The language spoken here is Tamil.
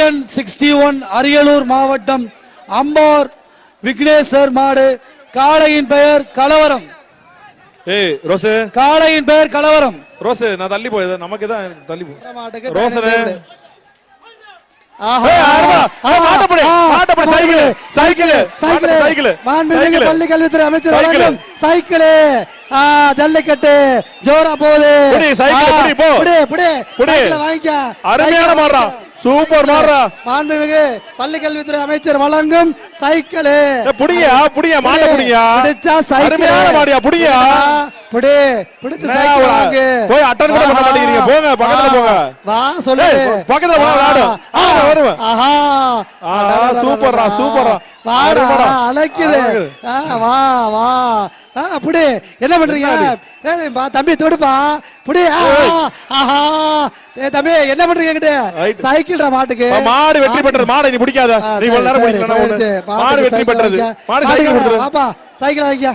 டிஎன் சிக்ஸ்டி ஒன் அரியலூர் மாவட்டம் அம்பார் விக்னேஸ்வர் மாடு. காளையின் பெயர் கலவரம். ஏய் ரோசு காளையின் பெயர் கலவரம். ரோசு நான் தள்ளி போய் நமக்கு தான் தள்ளி போ ரோசனே அமைச்சர் சைக்கிளு. வழங்கும் சைக்கிளு. ஜல்லிக்கட்டு. ஜோரா போகுது. வாங்கிக்க. அருமையான. சூப்பர் மாடுடா. மாண்புமிகு பள்ளி கல்வித்துறை அமைச்சர் வழங்கும் சைக்கிளு. புடியா புடியா மாட்ட புடியா சைக்கிள் மாடியா புடியா புடி பிடிச்ச சைக்கிள் வாங்கு. போய் attend கூட பண்ண ஆஹா. மாட்டேங்கிறீங்க. போங்க, பக்கத்துல போங்க. வா சொல்லு. பக்கத்துல போனா விளையாடு. ஆ, வருவேன். ஆஹா. ஆ, சூப்பர்ரா, சூப்பர்ரா. வாடா. அழைக்குது வா வா. புடி. என்ன பண்றீங்க? தம்பி தொடுப்பா. புடி. ஆஹா. ஏய் தம்பி என்ன பண்றீங்க Right. சைக்கிள்டா மாட்டுக்கு? மாடு வெற்றி பெற்றது. மாடை நீ பிடிக்காத. நீ இவ்வளவு நேரம். ஒண்ணு. மாடு வெற்றி பெற்றது. மாடு சைக்கிள் கொடுத்துரு. வாப்பா. சைக்கிள் வாங்கிக்க.